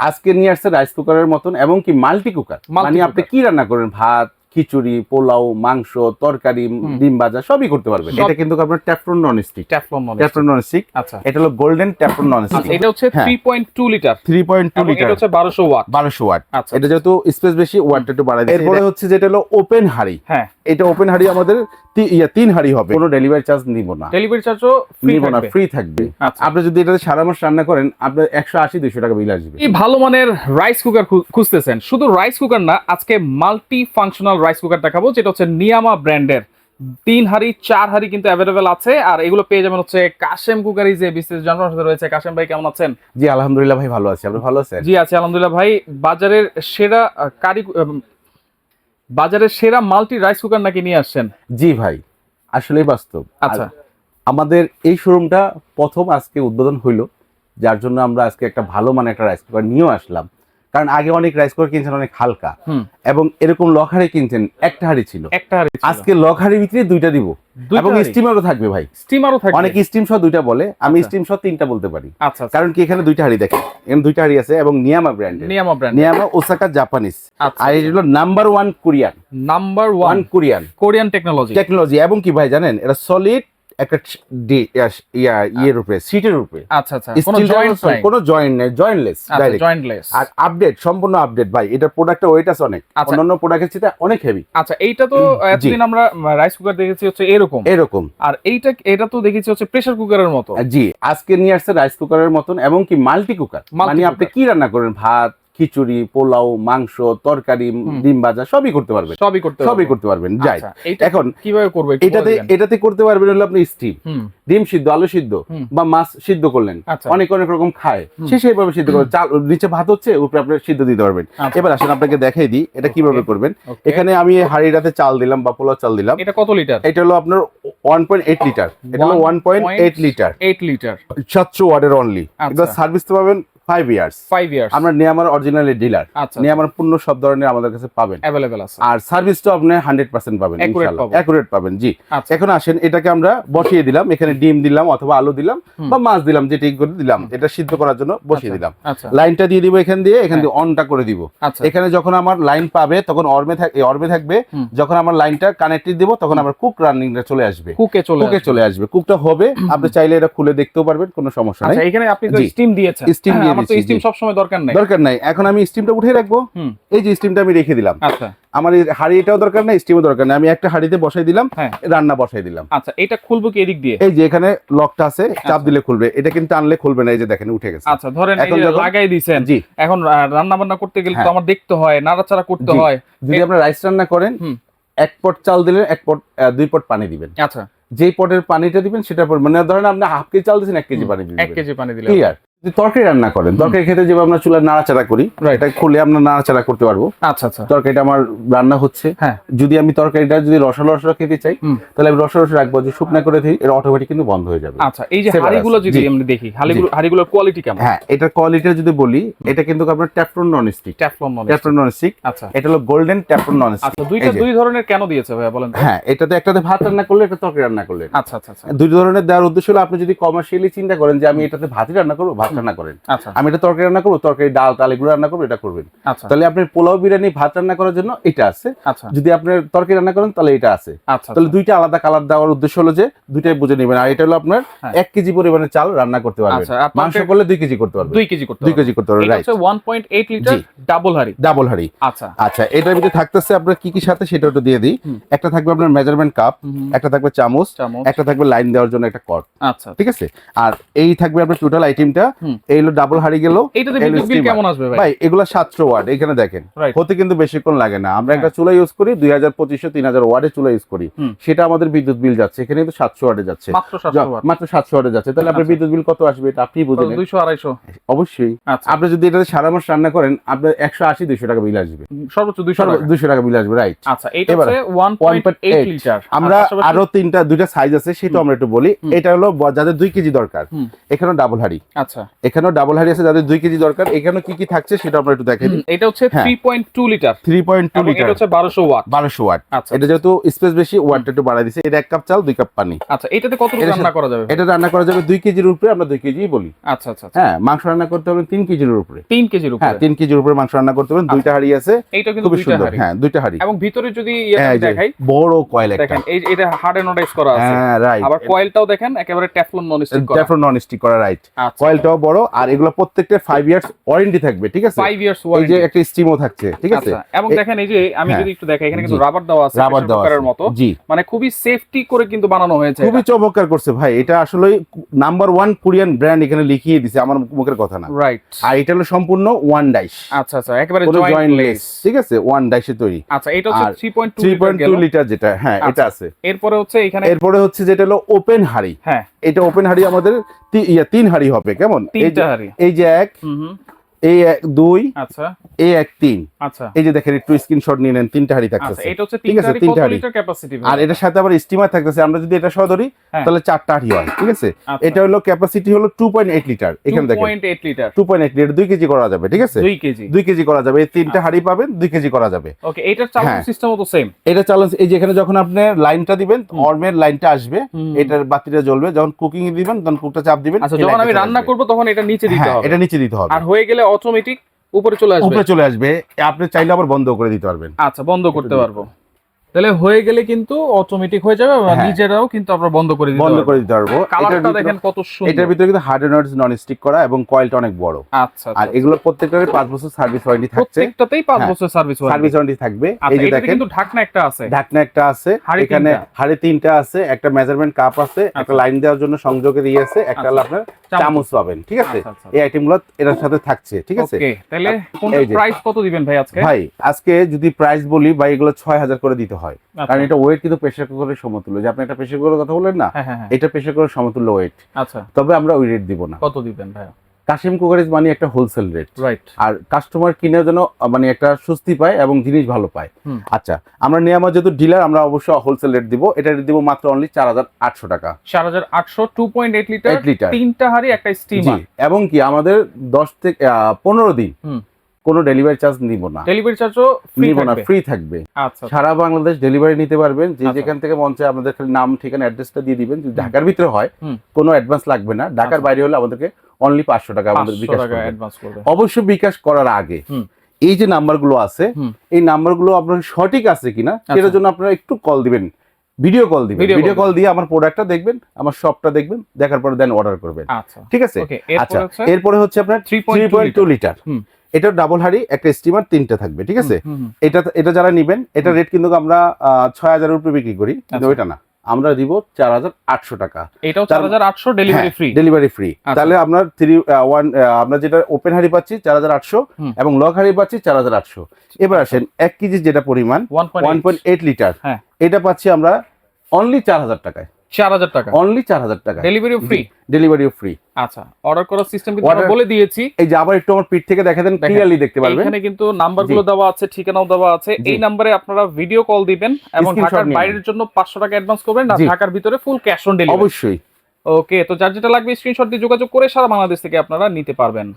আজকে নিয়ে আসছে রাইস কুকারের মতন এবং কি মাল্টি কুকার মানে আপনি কি রান্না করেন? ভাত খিচুড়ি পোলাও মাংস তরকারি ডিম ভাজা সবই করতে পারবেন। এটা কিন্তু আপনার Teflon non stick Teflon non stick আচ্ছা। এটা হলো গোল্ডেন ট্যাফরন নন স্টিক এটা হচ্ছে হ্যাঁ। 3.2 লিটার থ্রি পয়েন্ট টু এবং লিটার এটা হচ্ছে 1200 ওয়াট। বারোশো ওয়াট। আচ্ছা। এটা যেহেতু স্পেস বেশি ওয়াটটা একটু বাড়াই দিয়েছে। এরপরে হচ্ছে যেটা হলো ওপেন হাড়ি। হ্যাঁ। এটা ওপেন হাড়ি আমাদের ইয়া তিন হাড়ি হবে। কোনো ডেলিভারি চার্জ নিব না। ডেলিভারি চার্জও নিব না ফ্রি থাকবে। আচ্ছা। আপনি যদি এটাতে সারা মাস রান্না করেন আপনার একশো আশি দুশো টাকা বিল আসবে। এই ভালো মানের রাইস কুকার খুঁজতেছেন। শুধু রাইস কুকার না আজকে মাল্টি ফাংশনাল রাইস কুকার দেখাবো যেটা হচ্ছে নিয়ামা ব্র্যান্ডের তিন হাড়ি চার হাড়ি কিন্তু অ্যাভেলেবেল আছে আর এগুলো পেয়ে যাবেন হচ্ছে কাশেম কুকারি যে বিশেষ জনপ্রিয় সাথে রয়েছে। কাশেম ভাই কেমন আছেন? জি আলহামদুলিল্লাহ ভাই ভালো আছি। আপনি ভালো আছেন? জি আছে আলহামদুলিল্লাহ ভাই। বাজারের সেরা কারি বাজারের সেরা মাল্টি রাইস কুকার নাকি নিয়ে আসছেন? জি ভাই আসলেই বাস্তব। আচ্ছা। আমাদের এই শোরুমটা প্রথম আজকে উদ্বোধন হইল যার জন্য আমরা আজকে একটা ভালো মানে একটা রাইস কুকার নিয়েও আসলাম। কারণ আগে অনেক রাইস কুকার কিনছেন অনেক হালকা। এবং এরকম লখারি কিনছেন একটা হাড়ি ছিল। একটা হাড়ি আজকে লখারির ভিতরে দুইটা দিব। এবং স্টিমারও থাকবে ভাই। স্টিমারও থাকে অনেক স্টিম সহ দুইটা বলে আমি আচ্ছা। স্টিম সহ তিনটা বলতে পারি। আচ্ছা আচ্ছা। কারণ কি এখানে দুইটা হাড়ি দেখেন। এখানে দুইটা হাড়ি আছে এবং নিয়ামা ব্র্যান্ডের নিয়ামা ব্র্যান্ড নিয়ামা ওসাকা জাপানিস আচ্ছা আর এটা হলো number one Korean number one Korean Korean technology technology এবং কি ভাই জানেন এটা সলিড একটা ইয়া- ইয়া ইয়ের উপরে সিটের উপরে আচ্ছা আচ্ছা কোনো জয়েন্ট নাই? কোনো জয়েন্ট নেই জয়েন্টলেস ডাইরেক্ট জয়েন্টলেস আর আপডেট সম্পূর্ণ আপডেট ভাই এটা প্রোডাক্টের ওয়েট আছে অনেক। আচ্ছা। অন্যান্য প্রোডাক্টের চেয়ে অনেক হেভি আচ্ছা এইটা তো এতদিন আমরা রাইস কুকার দেখেছি হচ্ছে এরকম। এরকম। আর এইটা এটা তো দেখেছি হচ্ছে প্রেসার কুকারের মতো। জি আজকে নিয়ে আসছে রাইস কুকারের মতন এবং কি মাল্টি কুকার মানে আপনি কি রান্না করেন? ভাত খিচুড়ি পোলাও মাংস তরকারি ডিম ভাজা সবই করতে পারবেন। সবই করতে সবই করতে পারবেন যাই। আচ্ছা, এখন কীভাবে করব এটাতে এটাতে করতে পারবেন হলো আপনি স্টিম ডিম সিদ্ধ আলু সিদ্ধ বা মাছ সিদ্ধ করলেন। আচ্ছা। অনেক অনেক রকম খায়। সে সেইভাবে সিদ্ধ করবেন চাল নিচে ভাত হচ্ছে উপরে আপনি সিদ্ধ দিতে পারবেন। আচ্ছা। এবার আসেন আপনাকে দেখাই দিই এটা কীভাবে করবেন। এখানে আমি হাড়িটাতে চাল দিলাম বা পোলাও চাল দিলাম। এটা কত লিটার? এটা হলো আপনার ওয়ান পয়েন্ট এইট লিটার। এটা হলো one point eight litre. 8 litre. সাতশো ওয়ার্ডের অনলি। এগুলো সার্ভিস তো পাবেন ফাইভ ইয়ার্স ফাইভ ইয়ার্স আমরা নিয়ামার অরিজিনালি ডিলার নিয়ামার পূর্ণ সব ধরনের আমাদের কাছে পাবেন। অ্যাভেলেবেল আছে। আর সার্ভিসটা আপনি হান্ড্রেড পার্সেন্ট পাবেন অ্যাকুরেট পাবেন। জি। এখন আসেন এটাকে আমরা বসিয়ে দিলাম। এখানে ডিম দিলাম অথবা আলু দিলাম বা মাছ দিলাম যেটি করে দিলাম। এটা সিদ্ধ করার জন্য বসিয়ে দিলাম। লাইনটা দিয়ে দিব এখান দিয়ে এখান দিয়ে অনটা করে দিব। এখানে যখন আমার লাইন পাবে তখন অর্মে থাকবে অর্মে থাকবে। যখন আমার লাইনটা কানেক্টেড দিব তখন আমার কুক রানিংটা চলে আসবে। কুকে চলে কুকে চলে আসবে। কুকটা হবে আপনি চাইলে এটা খুলে দেখতেও পারবেন কোনো সমস্যা নেই। এখানে আপনি স্টিম দিয়েছেন। স্টিম দিয়ে আমার তো স্টিম সব সময় দরকার নাই। দরকার নাই। এখন আমি স্টিমটা উঠে রাখব। এই যে স্টিমটা আমি রেখে দিলাম। আচ্ছা। আমার এই হাঁড়িটাও দরকার নাই স্টিমও দরকার নাই। আমি একটা হাঁড়িতে বসাই দিলাম হ্যাঁ। রান্না বসাই দিলাম। আচ্ছা এটা খুলবো কি এদিক দিয়ে? এই যে এখানে লকটা আছে চাপ দিলে খুলবে। এটা কিন্তু টানলে খুলবে না এই যে দেখেন উঠে গেছে। আচ্ছা ধরেন এখন লাগাই দিয়েছেন জি। এখন রান্না বান্না করতে গেলে তো হ্যাঁ। আমার দেখতে হয় নাড়াচাড়া করতে হয়। যদি আপনারা রাইস রান্না করেন এক পট চাল দিলেন এক পট দুই পট পানি দিবেন। আচ্ছা। যেই পটের পানিটা দিবেন সেটার পর মানে ধরেন আপনি হাফ কেজি চাল দিচ্ছেন এক কেজি পানি এক কেজি পানি দিলে ক্লিয়ার যদি তরকারি রান্না করেন তরকারি খেতে যেভাবে আমরা চুলা নাড়াচাড়া করি এটা খুলে আমরা নাড়াচাড়া করতে পারব। আচ্ছা আচ্ছা। তরকারিটা আমার রান্না হচ্ছে। হ্যাঁ। যদি আমি তরকারিটা যদি রসা রসা খেতে চাই তাহলে আমি রসা রসা রাখব যে শুকনা করে দিই এটা অটোমেটিক কিন্তু বন্ধ হয়ে যাবে। আচ্ছা এই যে হাড়িগুলো যদি আমরা দেখি হাড়িগুলো হাড়িগুলোর কোয়ালিটি কেমন? হ্যাঁ এটা কোয়ালিটি যদি বলি এটা কিন্তু আপনার Teflon non stick Teflon non Teflon non stick আচ্ছা। এটা হলো গোল্ডেন ট্যাফরন নন স্টিক আচ্ছা দুইটা দুই ধরনের কেন দিয়েছে ভাইয়া বলেন হ্যাঁ এটাতে একটাতে ভাত রান্না করলে একটা তরকারি রান্না করলে। আচ্ছা আচ্ছা আচ্ছা। দুই ধরনের দেওয়ার উদ্দেশ্য হলো আপনি যদি কমার্শিয়ালি চিন্তা করেন যে আমি এটাতে ভাতই রান্না করব ভাত রান্না করেন। আচ্ছা। আমি এটা তরকারি রান্না করব তরকারি ডাল টাল এগুলো রান্না করব এটা করবেন। আচ্ছা। তাহলে আপনি পোলাও বিরিয়ানি ভাত রান্না করার জন্য এটা আছে। আচ্ছা। যদি আপনি তরকারি রান্না করেন তাহলে এটা আছে। তাহলে দুইটা আলাদা কালার দেওয়ার উদ্দেশ্য হলো যে দুইটাই বুঝে নেবেন। আর এটা হলো আপনার হ্যাঁ। এক কেজি পরিমাণের চাল রান্না করতে পারবেন। মাংস করলে দুই কেজি করতে পারবেন। দুই কেজি করতে দুই কেজি করতে পারবেন রাইট হচ্ছে 1.8 লিটার ডাবল হাড়ি ডাবল হাড়ি আচ্ছা। আচ্ছা এটার ভিতরে থাকতেছে আপনার কি কি সাথে সেটা একটু দিয়ে দিই। একটা থাকবে আপনার মেজারমেন্ট কাপ একটা থাকবে চামচ একটা থাকবে লাইন দেওয়ার জন্য একটা কট আচ্ছা। ঠিক আছে? আর এই থাকবে আপনার টোটাল আইটেমটা। এই হলো ডাবল হাড়ি গেল। কেমন আসবে ভাই? এগুলো সাতশো ওয়াট এখানে দেখেন হতে কিন্তু বেশিক্ষণ লাগে না। আমরা একটা হ্যাঁ। চুলা ইউজ করি দুই হাজার পঁচিশশো তিন হাজার ওয়ার্ডে চুলা ইউজ করি। সেটা আমাদের বিদ্যুৎ বিল যাচ্ছে এখানে কিন্তু সাতশো ওয়ার্ডে যাচ্ছে। মাত্র 700 ওয়াট। মাত্র সাতশো ওয়ার্ডে যাচ্ছে। তাহলে আপনার আচ্ছা। বিদ্যুৎ বিল কত আসবে এটা আপনি বুঝে নেন 200 250 অবশ্যই। আচ্ছা। আপনি যদি এটাতে সারা মাস রান্না করেন আপনার একশো আশি দুইশো টাকা বিল আসবে। সর্বোচ্চ 200 টাকা। দুশো টাকা বিল আসবে রাইট আচ্ছা এবার 1.8 1.8 লিটার আমরা আরও তিনটা দুইটা সাইজ আছে সেটা আমরা একটু বলি। এটা হলো যাদের দুই কেজি দরকার এখানে ডাবল হাড়ি। আচ্ছা। এখানেও ডাবল হাড়ি আছে যাদের দুই কেজি দরকার এখানেও কি কি থাকছে সেটা আমরা একটু দেখে দিই। এটা হচ্ছে হ্যাঁ। Three point two litre three point two litre হচ্ছে বারোশো ওয়াট। বারোশো ওয়াট। আচ্ছা। এটা যেহেতু স্পেস বেশি ওয়াটটা একটু বাড়াই দিছে। এটা এক কাপ চাল দুই কাপ পানি। আচ্ছা এটাতে কত রান্না করা যাবে? এটা রান্না করা যাবে দুই কেজির উপরে আমরা দুই কেজি বলি। আচ্ছা আচ্ছা আচ্ছা। হ্যাঁ মাংস রান্না করতে হবে তিন কেজির উপরে। তিন কেজির হ্যাঁ উপরে তিন কেজির উপরে মাংস রান্না করতে হবে। দুইটা হাড়ি আছে। এইটা কিন্তু দুইটা সুন্দর। হ্যাঁ দুইটা হাড়ি। এবং ভিতরে যদি ইয়েটা হ্যাঁ, দেখাই বড় কয়েল একটা। দেখেন এই এটা হার্ড এনোডাইজ করা আছে। হ্যাঁ রাইট আবার কয়েলটাও দেখেন একেবারে টেফলন নন স্টিক করা। ডেফরন নন স্টিক করা রাইট আচ্ছা। কয়েলটাও বড় আর এগুলো প্রত্যেকটা ফাইভ ইয়ার্স ওয়ারেন্টি থাকবে ঠিক আছে? 5 ইয়ার্স এই যে একটা স্টিমও থাকছে ঠিক আছে? আচ্ছা এবং দেখেন এই যে আমি হ্যাঁ। যদি একটু দেখাই এখানে কিন্তু রাবার দেওয়া আছে রাবার দেওয়া আছে। মতো। জি। মানে খুবই সেফটি করে কিন্তু বানানো হয়েছে খুবই চমৎকার করছে ভাই এটা আসলে নাম্বার ওয়ান কোরিয়ান ব্র্যান্ড এখানে লিখিয়ে দিছে আমার মুখের কথা না। রাইট আর এটা হলো সম্পূর্ণ ওয়ান ডাইস আচ্ছা আচ্ছা একেবারে জয়েন্ট লেস ঠিক আছে? ওয়ান ডাইসে তৈরি। আচ্ছা এটা হচ্ছে আর 3.2 থ্রি পয়েন্ট লিটার যেটা হ্যাঁ আচ্ছা। এটা আছে। এরপরে হচ্ছে এখানে এরপরে হচ্ছে যেটা হলো ওপেন হাড়ি। হ্যাঁ। এটা ওপেন হাড়ি আমাদের তিন হাড়ি হবে কেমন? এই যে- এই যে এক এই এক দুই আচ্ছা। এই এক তিন। আচ্ছা। এই যে দেখেন একটু স্ক্রিনশট নিয়ে নেন তিনটা হাড়ি থাকতেছে। এটা হচ্ছে ঠিক আছে, তিনটা কত ক্যাপাসিটি আর এটার সাথে আবার স্টিমার থাকতেছে আমরা যদি এটা সহ ধরি। তাহলে চারটা হাড়ি হয় ঠিক আছে। এটা হলো ক্যাপাসিটি হলো টু পয়েন্ট এইট লিটার এখানে দেখেন। 2.8 litre two point eight litre দুই কেজি করা যাবে ঠিক আছে? 2 কেজি। দুই কেজি করা যাবে এই তিনটা। হাড়ি পাবেন দুই কেজি করা যাবে। ওকে এটার চালানো। তো সেম এটা চ্যালেঞ্জ এই যে এখানে যখন আপনি লাইনটা দিবেন অর্মের লাইনটা আসবে। এটার বাতিটা জ্বলবে যখন কুকিং এ দিবেন তখন কুকটা চাপ দিবেন আচ্ছা যখন আমি রান্না। করব তখন এটা নিচে দিতে হ্যাঁ হবে। এটা নিচে দিতে হবে। আর হয়ে গেলে অটোমেটিক উপরে চলে আসবে। উপরে চলে আসবে। আপনি চাইলে আবার বন্ধ করে দিতে পারবেন। আচ্ছা বন্ধ করতে পারব। তাহলে হয়ে গেলে কিন্তু অটোমেটিক হয়ে যাবে বা হ্যাঁ। নিজেরাও কিন্তু আমরা বন্ধ করে দিতে বন্ধ করে দিতে পারব। কালারটা দেখেন কত সুন্দর। এটার ভিতরে কিন্তু হার্ড এনার্জি নন স্টিক করা এবং কয়েলটা অনেক বড়। আচ্ছা আর আচ্ছা। এগুলো প্রত্যেকটারই পাঁচ বছর সার্ভিস ওয়ারেন্টি থাকছে। প্রত্যেকটাতেই 5 হ্যাঁ। বছর সার্ভিস ওয়ারেন্টি সার্ভিস ওয়ারেন্টি থাকবে। এই আচ্ছা যে দেখেন কিন্তু ঢাকনা একটা আছে। ঢাকনা একটা আছে। এখানে। হাড়ি তিনটা আছে একটা মেজারমেন্ট কাপ আছে একটা আচ্ছা। লাইন দেওয়ার জন্য সংযোগের ইয়ে আছে একটা হলো আপনার চামচ। পাবেন ঠিক আছে? আচ্ছা, আচ্ছা। এই আইটেমগুলো এটার সাথে থাকছে ঠিক আছে? ওকে তাহলে কোন প্রাইস কত দিবেন ভাই আজকে? ভাই আজকে যদি প্রাইস বলি ভাই এগুলো ছয় হাজার করে দিতে হয়। আচ্ছা। কারণ এটা ওয়েট কিন্তু প্রেশার কুকারের সমতুল্য। যে আপনি একটা প্রেশার কুকারের কথা না হ্যাঁ হ্যাঁ হ্যাঁ। এটা প্রেশার কুকারের সমতুল্য ওয়েট আচ্ছা। তবে আমরা ওই রেট দিব না। কত দিবেন ভাই কাশিম কুকারেজ মানে একটা হোলসেল রেট রাইট আর কাস্টমার কিনে যেন মানে একটা স্বস্তি পায় এবং জিনিস ভালো পায়। আচ্ছা আমরা নিয়ামা যেহেতু ডিলার আমরা অবশ্যই হোলসেল রেট দিব। এটা রেট দিব মাত্র অনলি চার হাজার আটশো টাকা। চার হাজার আটশো two point eight litre 8 litre. তিনটা হাড়ি একটা স্টিমার এবং কি আমাদের দশ থেকে পনেরো দিন। কোনো ডেলিভারি চার্জ নিব না। ডেলিভারি চার্জও ফ্রি নিব না ফ্রি থাকবে। আচ্ছা সারা বাংলাদেশ ডেলিভারি নিতে পারবেন যে আচ্ছা। যেখান থেকে মঞ্চে আমাদের খালি নাম ঠিকানা অ্যাড্রেসটা দিয়ে দিবেন। যদি ঢাকার ভিতরে হয় কোনো অ্যাডভান্স লাগবে না। ঢাকার আচ্ছা। বাইরে হলে আমাদেরকে অনলি পাঁচশো টাকা আমাদের বিকাশ অবশ্যই বিকাশ করার আগে এই যে নাম্বারগুলো আছে এই নাম্বারগুলো আপনার সঠিক আছে কিনা সেটার আচ্ছা। জন্য আপনারা একটু কল দিবেন ভিডিও কল দিবেন। ভিডিও কল দিয়ে আমার প্রোডাক্টটা দেখবেন আমার শপটা দেখবেন দেখার পরে দেন অর্ডার করবেন। আচ্ছা। ঠিক আছে? আচ্ছা। এরপরে হচ্ছে আপনার 3.2 থ্রি পয়েন্ট টু লিটার। এটা ডাবল হাড়ি একটা স্টিমার তিনটা থাকবে ঠিক আছে? এটা এটা যারা নিবেন এটা রেট কিন্তু আমরা ছয় হাজার উপরে বিক্রি করি কিন্তু আচ্ছা। ওইটা না। আমরা দিব চার হাজার আটশো টাকা। এটাও চার হাজার আটশো ডেলিভারি ফ্রি ডেলিভারি ফ্রি আচ্ছা। তাহলে আপনার থ্রি ওয়ান আমরা যেটা ওপেন হাড়ি পাচ্ছি চার হাজার আটশো এবং লক হাড়ি পাচ্ছি চার হাজার আটশো। এবার আসেন এক কেজি যেটা পরিমাণ ওয়ান পয়েন্ট এইট লিটার। এটা পাচ্ছি আমরা অনলি চার হাজার টাকায়। চার হাজার টাকা। অনলি চার হাজার টাকা। ডেলিভারি ফ্রি ডেলিভারিও ফ্রি আচ্ছা অর্ডার করার সিস্টেম কিন্তু আমরা বলে দিয়েছি। এই যে আবার একটু আমার পিঠ থেকে দেখা দেন ক্লিয়ারলি দেখতে পারবেন। এখানে কিন্তু নাম্বারগুলো দেওয়া আছে ঠিকানাও দেওয়া আছে। এই নাম্বারে আপনারা ভিডিও কল দিবেন এবং ঢাকার বাইরের জন্য পাঁচশো টাকা অ্যাডভান্স করবেন জি। ঢাকার ভিতরে ফুল ক্যাশ অন ডেলিভারি অবশ্যই। ওকে তো যার যেটা লাগবে স্ক্রিনশট দিয়ে যোগাযোগ করে সারা বাংলাদেশ থেকে আপনারা নিতে পারবেন।